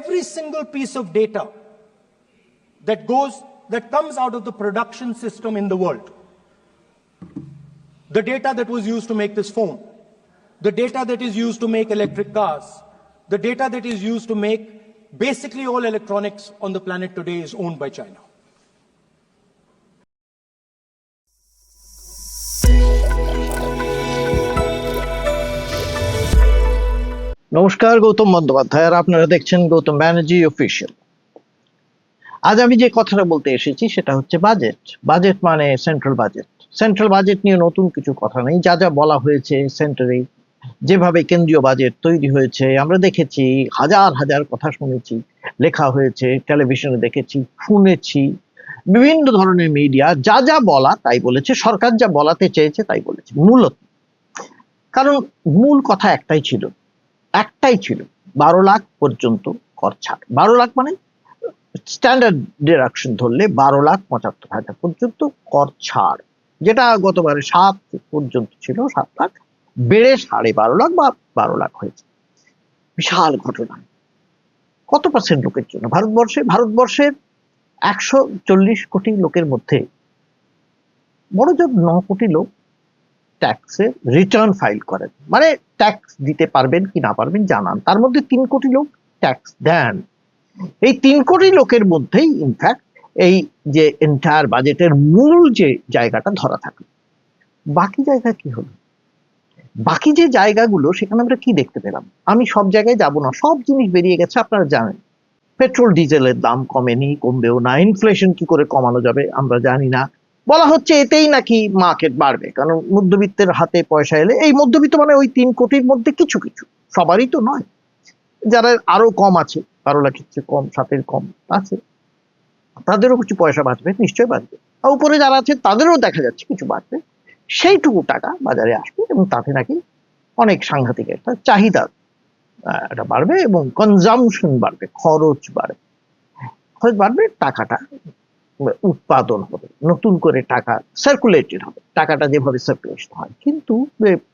every single piece of data that goes, that comes out of the production system in the world. The data that was used to make this phone, the data that is used to make electric cars, the data that is used to make basically all electronics on the planet today is owned by China. নমস্কার, গৌতম বন্দ্যোপাধ্যায়, আর আপনারা দেখছেন Gautam Banerjee official. আজ আমি যে কথাটা বলতে এসেছি সেটা হচ্ছে বাজেট। বাজেট মানে সেন্ট্রাল বাজেট সেন্ট্রাল বাজেট নিয়ে নতুন কিছু কথা নেই। যা যা বলা হয়েছে সেন্টারে যেভাবে কেন্দ্রীয় বাজেট তৈরি হয়েছে, আমরা দেখেছি, হাজার হাজার কথা শুনেছি, লেখা হয়েছে টেলিভিশনে দেখেছি, শুনেছি, বিভিন্ন ধরনের মিডিয়া যা যা বলা তাই বলেছে, সরকার যা বলাতে চেয়েছে তাই বলেছে, মূলত। কারণ মূল কথা একটাই ছিল একটাই ছিল, বারো লাখ পর্যন্ত কর ছাড়। বারো লাখ মানে স্ট্যান্ডার্ড ডিডাকশন ধরলে বারো লাখ পঁচাত্তর হাজার পর্যন্ত কর ছাড়, যেটা গতবারে সাত পর্যন্ত ছিল, সাত লাখ বেড়ে সাড়ে বারো লাখ বা বারো লাখ হয়েছে। বিশাল ঘটনা। কত পার্সেন্ট লোকের জন্য? ভারতবর্ষে, ভারতবর্ষের একশো চল্লিশ কোটি লোকের মধ্যে বড় জোর ন কোটি লোক ট্যাক্সে রিটার্ন ফাইল করেন। মানে ট্যাক্স দিতে পারবেন কি না পারবেন জানান। তার মধ্যে তিন কোটি লোক ট্যাক্স দেন। এই তিন কোটি লোকের মধ্যেই ইনফ্যাক্ট এই যে এন্টায়ার বাজেটের মূল যে জায়গাটা ধরা থাকে। বাকি জায়গা কি হলো? বাকি যে জায়গাগুলো, সেখানে আমরা কি দেখতে পেলাম? আমি সব জায়গায় যাব না, সব জিনিস বেরিয়ে গেছে, আপনারা জানেন। পেট্রোল, ডিজেলের দাম কমেনি, কমবেও না। ইনফ্লেশন কি করে কমানো যাবে, আমরা জানি না। বলা হচ্ছে এতেই নাকি মার্কেট বাড়বে। কারণ মধ্যবিত্তের হাতে পয়সা এলে, এই মধ্যবিত্ত মানে ওই তিন কোটির মধ্যে কিছু কিছু, সবারই তো নয়। যারা আরও কম আছে, বারো লাখের চেয়ে কম, সাতের কম আছে, তাদেরও কিছু পয়সা বাঁচবে, নিশ্চয়ই বাঁচবে। আর উপরে যারা আছে, তাদেরও দেখা যাচ্ছে কিছু বাঁচবে। সেইটুকু টাকা বাজারে আসবে এবং তাতে নাকি অনেক সাংঘাতিক একটা চাহিদা এটা বাড়বে এবং কনজামশন বাড়বে, খরচ বাড়বে। খরচ বাড়বে, টাকাটা উৎপাদন হবে, নতুন করে টাকা সার্কুলেটেড হবে, টাকাটা যেভাবে সার্কুলেশন হয়। কিন্তু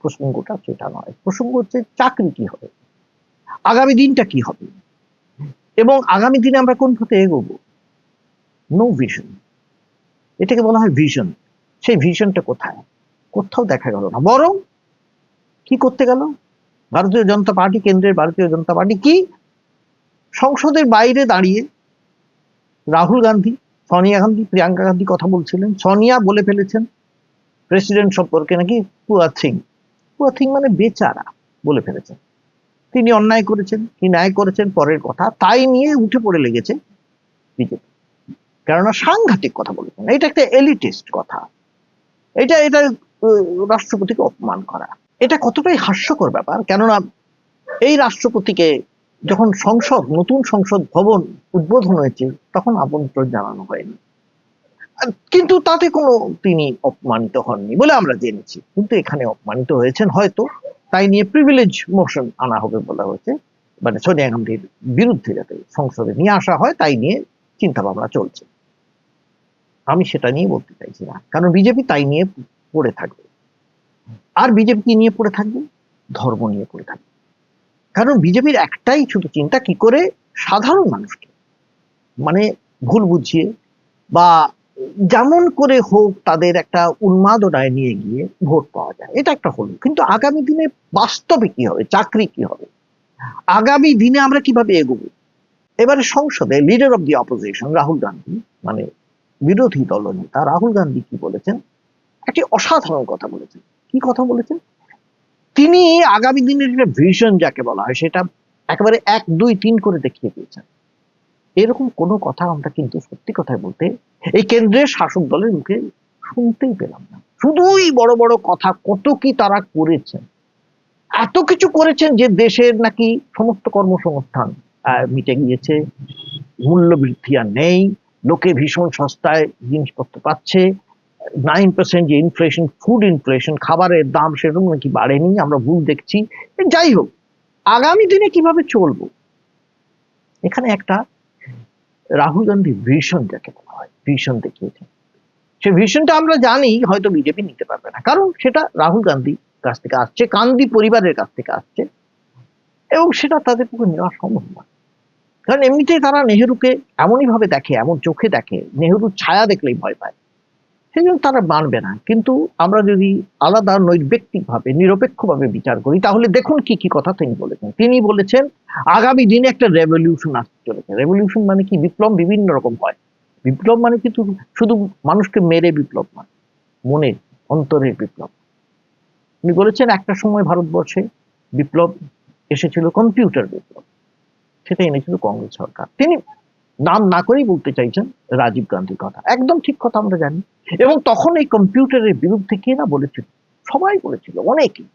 প্রসঙ্গটা সেটা নয়, প্রসঙ্গ হচ্ছে চাকরি কি হবে, আগামী দিনটা কি হবে? এবং আগামী দিনে আমরা কোন পথে এগোবো? নো ভিশন এটাকে বলা হয় ভিশন সেই ভিশনটা কোথায়? কোথাও দেখা গেল না। বরং কি করতে গেল? ভারতীয় জনতা পার্টি, কেন্দ্রের ভারতীয় জনতা পার্টি কি? সংসদের বাইরে দাঁড়িয়ে রাহুল গান্ধী সোনিয়া গান্ধী, প্রিয়াঙ্কা গান্ধী কথা বলছিলেন। সোনিয়া বলে ফেলেছেন, প্রেসিডেন্ট সম্পর্কে নাকি পুয়া থিং পুয়া থিং মানে বেচারা বলে ফেলেছেন। তিনি অন্যায় করেছেন কি ন্যায় করেছেন, পরের কথা তাই নিয়ে উঠে পড়ে লেগেছে বিজেপি। কেননা সাংঘাতিক কথা বলেছেন এটা একটা এলিটিস্ট কথা। এটা এটা রাষ্ট্রপতিকে অপমান করা। এটা কতটাই হাস্যকর ব্যাপার। কেননা এই রাষ্ট্রপতিকে যখন সংসদ, নতুন সংসদ ভবন উদ্বোধন হয়েছে তখন আমন্ত্রণ জানানো হয়নি। কিন্তু তাতে কোনো তিনি অপমানিত হননি বলে আমরা জেনেছি। কিন্তু এখানে অপমানিত হয়েছেন হয়তো, তাই নিয়ে প্রিভিলেজ মোশন আনা হবে বলা হয়েছে। মানে সোনিয়া গান্ধীর বিরুদ্ধে যাতে সংসদে নিয়ে আসা হয়, তাই নিয়ে চিন্তা ভাবনা চলছে। আমি সেটা নিয়ে বলতে চাইছি না, কারণ বিজেপি তাই নিয়ে পড়ে থাকবে। আর বিজেপি কি নিয়ে পড়ে থাকবে? ধর্ম নিয়ে পড়ে থাকবে। কারণ বিজেপির একটাই শুধু চিন্তা, কি করে সাধারণ মানুষকে মানে ভুল বুঝিয়ে বা যেমন করে হোক তাদের একটা উন্মাদনায় নিয়ে গিয়ে ভোট পাওয়া যায়। এটা একটা হলো। কিন্তু আগামী দিনে বাস্তবে কি হবে? চাকরি কি হবে? আগামী দিনে আমরা কীভাবে এগোবো? এবারে সংসদে leader of the opposition Rahul Gandhi মানে বিরোধী দলনেতা রাহুল গান্ধী কি বলেছেন? একটি অসাধারণ কথা বলেছেন। কি কথা বলেছেন? তিনি আগামী দিনের একটা ভিশন যাকে বলা হয়, সেটা একেবারে এক, দুই, তিন করে দেখিয়ে দিয়েছেন। এরকম কোনো কথা আমরা কিন্তু সত্যি কথায় বলতে এই কেন্দ্রের শাসক দলের মুখে শুনতেই পেলাম না। শুধুই বড় বড় কথা কত কি তারা করেছেন। এত কিছু করেছেন যে দেশের নাকি সমস্ত কর্মসংস্থান মিটে গিয়েছে। মূল্য বৃদ্ধি আর নেই। লোকে ভীষণ সস্তায় জিনিসপত্র পাচ্ছে। নাইন পার্সেন্ট যে ইনফ্লেশন ফুড ইনফ্লেশন খাবারের দাম সেরকম নাকি বাড়েনি, আমরা ভুল দেখছি। যাই হোক, আগামী দিনে কীভাবে চলবো? এখানে একটা রাহুল গান্ধী ভিশন যাকে বলা হয় ভিশন দেখিয়েছেন সে ভিশনটা আমরা জানি, হয়তো বিজেপি নিতে পারবে না, কারণ সেটা রাহুল গান্ধী কাছ থেকে আসছে গান্ধী পরিবারের কাছ থেকে আসছে, এবং সেটা তাদের পক্ষে নেওয়া সম্ভব নয়। কারণ এমনিতেই তারা নেহেরুকে এমনই ভাবে দেখে, এমন চোখে দেখে, নেহেরুর ছায়া দেখলেই ভয় পায়। সেই জন্য তারা মানবে না। কিন্তু আমরা যদি আলাদা নৈর্ব্যক্তিক ভাবে নিরপেক্ষ ভাবে বিচার করি, তাহলে দেখুন কি কি কথা তিনি বলেছেন। তিনি বলেছেন, আগামী দিনে একটা রেভলিউশন আসতে চলেছে। রেভলিউশন মানে কি? বিপ্লব বিভিন্ন রকম হয়। বিপ্লব মানে কিন্তু শুধু মানুষকে মেরে বিপ্লব নয় মনের অন্তরের বিপ্লব। উনি বলেছেন, একটা সময় ভারতবর্ষে বিপ্লব এসেছিল, কম্পিউটার বিপ্লব। সেটা এনেছিল কংগ্রেস সরকার। তিনি নাম না করেই বলতে চাইছেন রাজীব গান্ধীর কথা। একদম ঠিক কথা আমরা জানি। এবং তখন এই কম্পিউটারের বিরুদ্ধে কে না বলেছিল? সবাই বলেছিল, অনেকেই।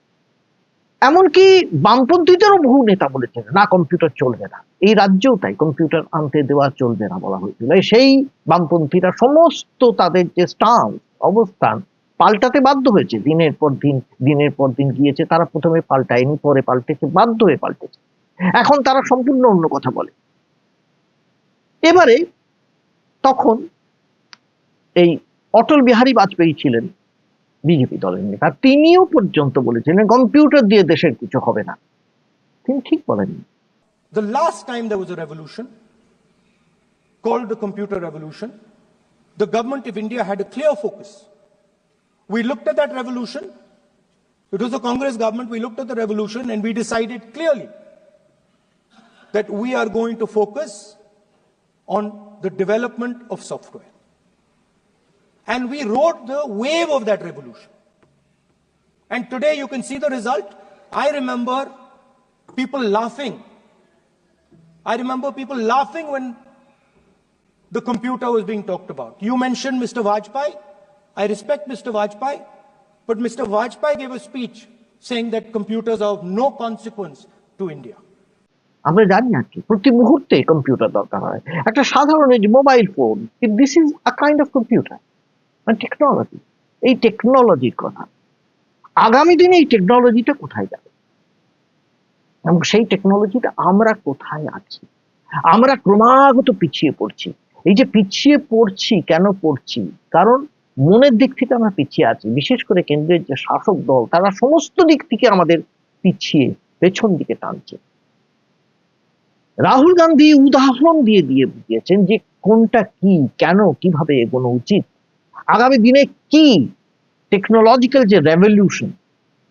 এমনকি বামপন্থীদেরও বহু নেতা বলেছেন, না, কম্পিউটার চলবে না। এই রাজ্যেও তাই, কম্পিউটার আনতে দেওয়া চলবে না বলা হয়েছিল। সেই বামপন্থীরা সমস্ত তাদের যে স্টান্স অবস্থান, পাল্টাতে বাধ্য হয়েছে। দিনের পর দিন, দিনের পর দিন গিয়েছে, তারা প্রথমে পাল্টায়নি, পরে পাল্টেছে, বাধ্য হয়ে পাল্টেছে। এখন তারা সম্পূর্ণ অন্য কথা বলে। এবারে তখন এই অটল বিহারী বাজপেয়ী ছিলেন বিজেপি দলের নেতা তিনিও পর্যন্ত বলেছিলেন কম্পিউটার দিয়ে দেশের কিছু হবে না তিনি ঠিক বলেননি The last time there was a revolution, called the computer revolution, the government of India had a clear focus. We looked at that revolution. It was the Congress government. We looked at the revolution and we decided clearly that we are going to focus on the development of software. And we rode the wave of that revolution. And today you can see the result. I remember people laughing. I remember people laughing when the computer was being talked about. You mentioned Mr. Vajpayee. I respect Mr. Vajpayee, but Mr. Vajpayee gave a speech saying that computers are of no consequence to India. আমরা জানি আর কি। প্রতি মুহূর্তে computer দরকার হয়। একটা সাধারণ যে mobile phone this is a kind of computer মানে টেকনোলজি এই টেকনোলজির কথা। আগামী দিনে এই টেকনোলজিটা কোথায় যাবে? এবং সেই টেকনোলজিটা আমরা কোথায় আছি? আমরা ক্রমাগত পিছিয়ে পড়ছি। এই যে পিছিয়ে পড়ছি, কেন পড়ছি? কারণ মনের দিক থেকে আমরা পিছিয়ে আছি। বিশেষ করে কেন্দ্রের যে শাসক দল, তারা সমস্ত দিক থেকে আমাদের পিছিয়ে, পেছন দিকে টানছে। রাহুল গান্ধী উদাহরণ দিয়ে দিয়ে বুঝিয়েছেন যে কোনটা কি, কেন, কীভাবে এগোনো উচিত। আগামী দিনে কি টেকনোলজিক্যাল যে রেভলিউশন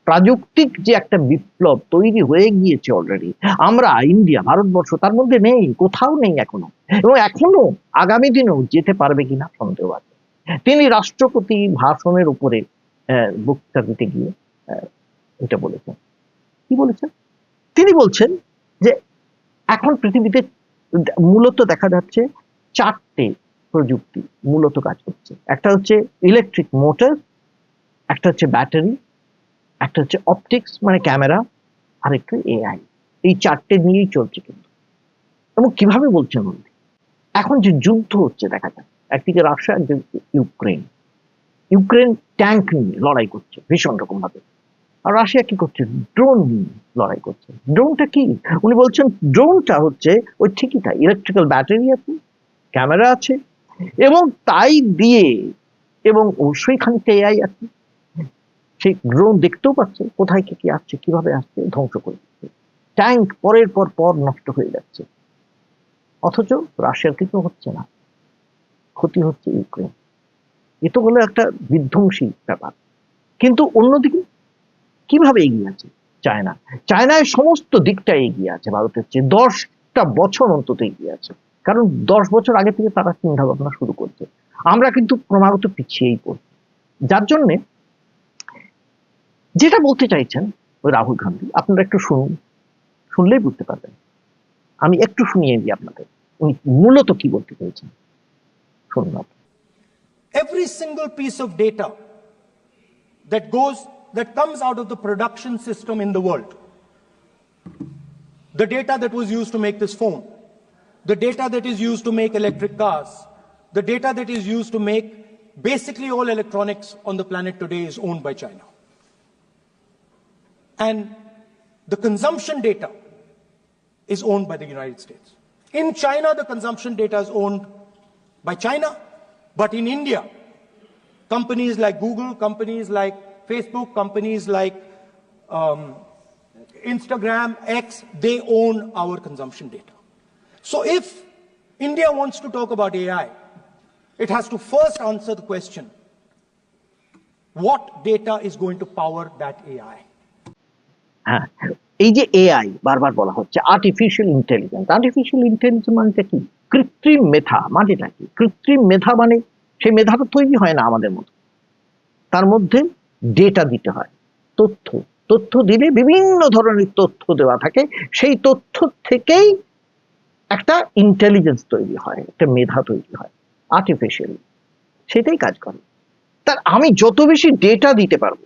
প্রাযুক্তিক যে একটা বিপ্লব তৈরি হয়ে গিয়েছে অলরেডি আমরা, ইন্ডিয়া, ভারতবর্ষ তার মধ্যে নেই, কোথাও নেই এখনও। এবং এখনও আগামী দিনেও যেতে পারবে কিনা সন্দেহ আছে। তিনি রাষ্ট্রপতি ভাষণের উপরে বক্তৃতা দিতে গিয়ে এটা বলেছেন। কি বলেছেন? তিনি বলছেন যে এখন পৃথিবীতে মূলত দেখা যাচ্ছে চারটে প্রযুক্তি মূলত কাজ করছে। একটা হচ্ছে ইলেকট্রিক মোটর একটা হচ্ছে ব্যাটারি একটা হচ্ছে অপটিক্স মানে ক্যামেরা আর একটু এআই এই চারটে নিয়েই চলছে কিন্তু। এবং কীভাবে বলছেন উনি এখন যে যুদ্ধ হচ্ছে, দেখা যায় একদিকে রাশিয়া, একদিকে ইউক্রেন। ইউক্রেন ট্যাঙ্ক নিয়ে লড়াই করছে ভীষণ রকম ভাবে আর রাশিয়া কি করছে? ড্রোন লড়াই করছে। ড্রোনটা কি? উনি বলছেন ড্রোনটা হচ্ছে ওই ঠিকই তাই ইলেকট্রিক্যাল ব্যাটারি আছে ক্যামেরা আছে, এবং তাই দিয়ে, এবং অবশ্যই খানিকটা এআই আছে। সেই ড্রোন দেখতেও পাচ্ছে, কোথায় কি কি আসছে, কীভাবে আসছে, ধ্বংস করে দিচ্ছে। ট্যাঙ্ক পরের পর পর নষ্ট হয়ে যাচ্ছে। অথচ রাশিয়ার কিছু হচ্ছে না। ক্ষতি হচ্ছে ইউক্রেন এ তো হলো একটা বিধ্বংসী ব্যাপার। কিন্তু অন্যদিকে কীভাবে এগিয়ে আছে? চায়না। চায়নায় সমস্ত দিকটা এগিয়ে আছে ভারতের চেয়ে। দশটা বছর অন্তত এগিয়ে আছে। কারণ দশ বছর আগে থেকে তারা চিন্তা ভাবনা শুরু করছে। আমরা কিন্তু ক্রমাগত পিছিয়েই পড়ছি। যার জন্যে যেটা বলতে চাইছেন ওই রাহুল গান্ধী আপনারা একটু শুনুন। শুনলেই বুঝতে পারবেন। আমি একটু শুনিয়ে দিই আপনাদের। উনি মূলত কি বলতে চাইছেন? শুনুন আপনি। Every single piece of data that goes, that comes out of the production system in the world, the data that was used to make this phone, the data that is used to make electric cars, the data that is used to make basically all electronics on the planet today is owned by China. And the consumption data is owned by the United States. In China, the consumption data is owned by China, but in India, companies like Google, companies like Facebook, companies like um, Instagram, X, they own our consumption data. So if India wants to talk about AI, it has to first answer the question what data is going to power that AI? হ্যাঁ এই যে AI বারবার বলা হচ্ছে artificial intelligence artificial intelligence মানেটা কি কৃত্রিম মেধা মানেটা কি কৃত্রিম মেধা মানে সেই মেধাটা তৈরি হয় না আমাদের মতো তার মধ্যে ডেটা দিতে হয়। তথ্য। তথ্য দিলে বিভিন্ন ধরনের তথ্য দেওয়া থাকে। সেই তথ্য থেকেই একটা ইন্টেলিজেন্স তৈরি হয়, একটা মেধা তৈরি হয় আর্টিফিশিয়াল সেটাই কাজ করে। তার আমি যত বেশি ডেটা দিতে পারব,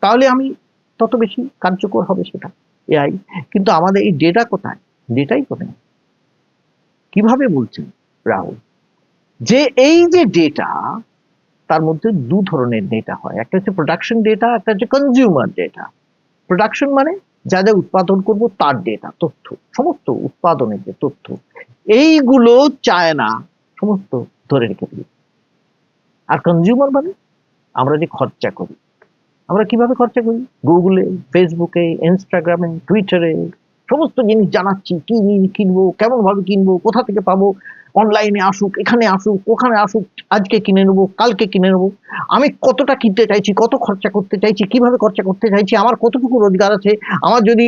তাহলে আমি তত বেশি কার্যকর হবে সেটা এআই কিন্তু আমাদের এই ডেটা কোথায়? ডেটাই কোথায়? কীভাবে বলছেন? রাহুল, যে এই যে ডেটা তার মধ্যে দু ধরনের ডেটা হয়। একটা হচ্ছে প্রোডাকশন ডেটা একটা হচ্ছে কনজিউমার ডেটা প্রোডাকশন মানে যা যা উৎপাদন করব তার ডেটা তথ্য, সমস্ত উৎপাদনের যে তথ্য। এইগুলো চায় না, সমস্ত ধরে রেখে দিই আর কনজিউমার মানে আমরা যে খরচা করি। আমরা কীভাবে খরচা করি? গুগলে ফেসবুকে ইনস্টাগ্রামে টুইটারে সমস্ত জিনিস জানাচ্ছি কি কিনবো কেমন ভাবে কিনবো, কোথা থেকে পাবো? অনলাইনে আসুক, এখানে আসুক, ওখানে আসুক, আজকে কিনে নেব, কালকে কিনে নেব। আমি কতটা কিনতে চাইছি, কত খরচা করতে চাইছি, কীভাবে খরচা করতে চাইছি, আমার কতটুকু রোজগার আছে? আমার যদি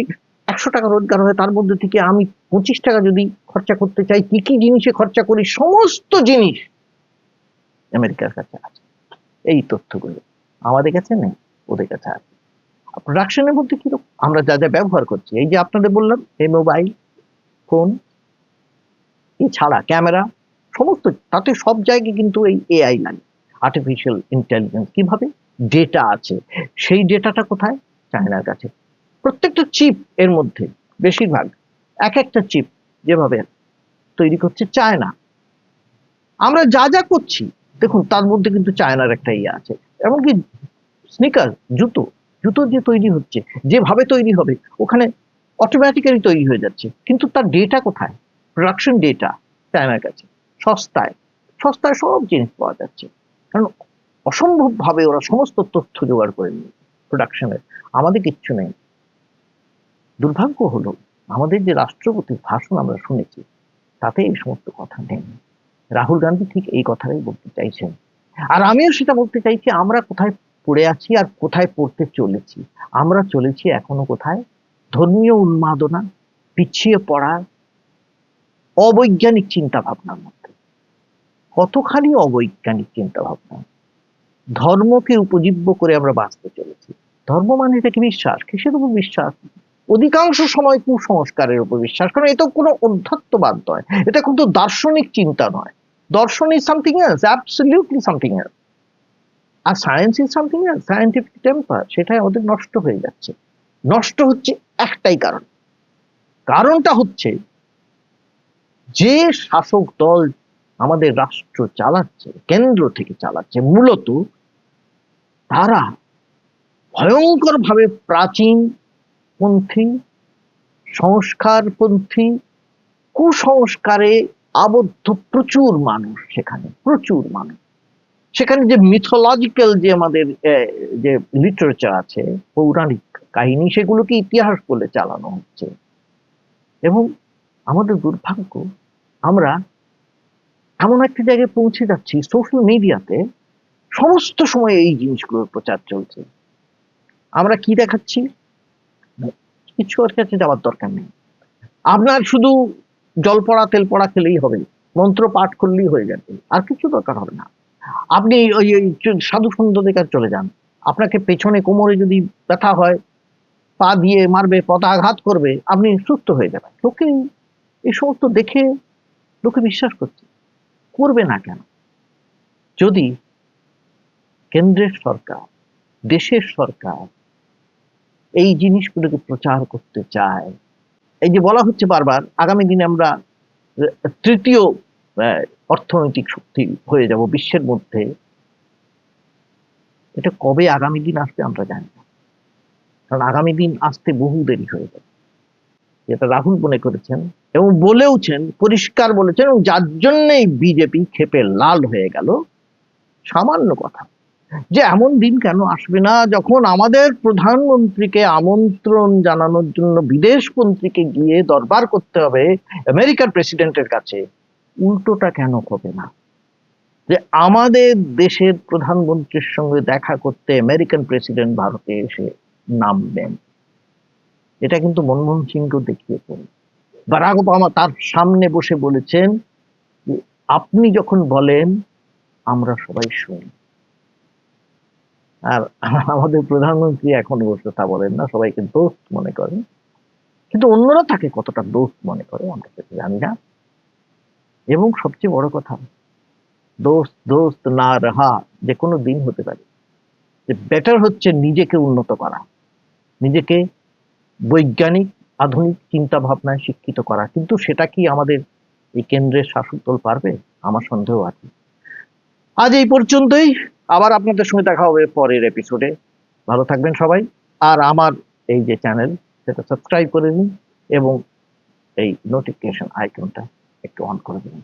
একশো টাকা রোজগার হয়, তার মধ্যে থেকে আমি পঁচিশ টাকা যদি খরচা করতে চাই, কি কি জিনিসে খরচা করি? সমস্ত জিনিস আমেরিকার কাছে আছে। এই তথ্যগুলো আমাদের কাছে নেই, ওদের কাছে আছে। প্রোডাকশনের মধ্যে কীরকম? আমরা যা যা ব্যবহার করছি, এই যে আপনাদের বললাম, এই মোবাইল ফোন এছাড়া ক্যামেরা, সমস্ত, তাতে সব জায়গায় কিন্তু এই এআই লাগে আর্টিফিশিয়াল ইন্টেলিজেন্স কীভাবে ডেটা আছে, সেই ডেটাটা কোথায়? চায়নার কাছে। প্রত্যেকটা চিপ এর মধ্যে, বেশিরভাগ, এক একটা চিপ যেভাবে তৈরি করছে চায়না আমরা যা যা করছি, দেখুন, তার মধ্যে কিন্তু চায়নার একটা ইয়ে আছে। এমনকি স্নিকার জুতো জুতো যে তৈরি হচ্ছে, যেভাবে তৈরি হবে, ওখানে অটোমেটিক্যালি তৈরি হয়ে যাচ্ছে। কিন্তু তার ডেটা কোথায়? প্রোডাকশন ডেটা চায়নার কাছে, সস্তায় সস্তায় সব জিনিস পাওয়া যাচ্ছে। কারণ অসম্ভবভাবে ওরা সমস্ত তথ্য জোগাড় করে নিয়ে প্রোডাকশনের আমাদের কিচ্ছু নেই। দুর্ভাগ্য হলো, আমাদের যে রাষ্ট্রপতির ভাষণ আমরা শুনেছি, তাতে এই সমস্ত কথা নেই। রাহুল গান্ধী ঠিক এই কথাটাই বলতে চাইছেন। আর আমিও সেটা বলতে চাইছি আমরা কোথায় পড়ে আছি আর কোথায় পড়তে চলেছি। আমরা চলেছি এখনও কোথায় ধর্মীয় উন্মাদনা, পিছিয়ে পড়া অবৈজ্ঞানিক চিন্তা ভাবনার মধ্যে। কতখানি অবৈজ্ঞানিক চিন্তা ভাবনা ধর্মকে উপজীব্য করে আমরা বাঁচতে চলেছি। ধর্ম মানে এটা কি বিশ্বাস? কিসের উপর বিশ্বাস? অধিকাংশ সময় কুসংস্কারের উপর বিশ্বাস। কারণ এটা কোনো অধ্যাত্মবাদ নয়। এটা কিন্তু দার্শনিক চিন্তা নয়। দর্শন is something else absolutely something else R science is something else scientific temper সেটাই আমাদের নষ্ট হয়ে যাচ্ছে। নষ্ট হচ্ছে একটাই কারণ। কারণটা হচ্ছে যে শাসক দল আমাদের রাষ্ট্র চালাচ্ছে, কেন্দ্র থেকে চালাচ্ছে, মূলত তারা ভয়ঙ্কর ভাবে প্রাচীন পন্থী, সংস্কারপন্থী, কুসংস্কারে আবদ্ধ প্রচুর মানুষ সেখানে, প্রচুর মানুষ। সেখানে যে মিথোলজিক্যাল যে আমাদের যে লিটারেচার আছে, পৌরাণিক কাহিনী, সেগুলোকে ইতিহাস বলে চালানো হচ্ছে। এবং আমাদের দুর্ভাগ্য, আমরা এমন একটা জায়গায় পৌঁছে যাচ্ছি সোশ্যাল মিডিয়াতে সমস্ত সময় এই জিনিসগুলোর প্রচার চলছে। আমরা কি দেখাচ্ছি? কিছু ওর কাছে যাওয়ার দরকার নেই। আপনার শুধু জল পড়া, তেল পড়া খেলেই হবে, মন্ত্র পাঠ করলেই হয়ে যাবে, আর কিছু দরকার হবে না। আপনি ওই সাধু সন্ধ্যদের কাছে চলে যান। আপনাকে পেছনে কোমরে যদি ব্যথা হয়, পা দিয়ে মারবে পদাঘাত করবে, আপনি সুস্থ হয়ে যাবেন। লোকে এই সমস্ত দেখে লোকে বিশ্বাস করছে। করবে না কেন? যদি কেন্দ্রের সরকার, দেশের সরকার এই জিনিসগুলোকে প্রচার করতে চায়, এই যে বলা হচ্ছে বারবার, আগামী দিনে আমরা তৃতীয় অর্থনৈতিক শক্তি হয়ে যাব বিশ্বের মধ্যে, এটা কবে আগামী দিন আসবে আমরা জানি না। কারণ আগামী দিন আসতে বহু দেরি হয়ে যাবে। যেটা রাহুল মনে করেছেন এবং বলেওছেন, পরিষ্কার বলেছেন এবং যার জন্যই বিজেপি ক্ষেপে লাল হয়ে গেল, সামান্য কথা। যে এমন দিন কেন আসবে না যখন আমাদের প্রধানমন্ত্রীকে আমন্ত্রণ জানানোর জন্য বিদেশ মন্ত্রীকে গিয়ে দরবার করতে হবে আমেরিকার প্রেসিডেন্টের কাছে, উল্টোটা কেন হবে না? যে আমাদের দেশের প্রধানমন্ত্রীর সঙ্গে দেখা করতে আমেরিকান প্রেসিডেন্ট ভারতে এসে নামবেন। এটা কিন্তু মনমোহন সিংকেও দেখিয়েছেন। বারাক ওবামা তার সামনে বসে বলেছেন আপনি যখন বলেন, আমরা সবাই শুনি। আর আমাদের প্রধানমন্ত্রী এখন অবশ্য তা বলেন না, সবাইকে দোস্ত মনে করেন। কিন্তু অন্যরা তাকে কতটা দোস্ত মনে করে, আমরা সেটা জানি না। এবং সবচেয়ে বড় কথা, দোস্ত দোস্ত না রাহা যে কোনো দিন হতে পারে। যে বেটার হচ্ছে নিজেকে উন্নত করা, নিজেকে বৈজ্ঞানিক, আধুনিক চিন্তা ভাবনায় শিক্ষিত করা। কিন্তু সেটা কি আমাদের এই কেন্দ্রের শাসক দল পারবে? আমার সন্দেহ আছে। আজ এই পর্যন্তই। আবার আপনাদের সঙ্গে দেখা হবে পরের এপিসোডে ভালো থাকবেন সবাই। আর আমার এই যে চ্যানেল সেটা সাবস্ক্রাইব করে নিন এবং এই নোটিফিকেশন আইকনটা একটু অন করে দিন।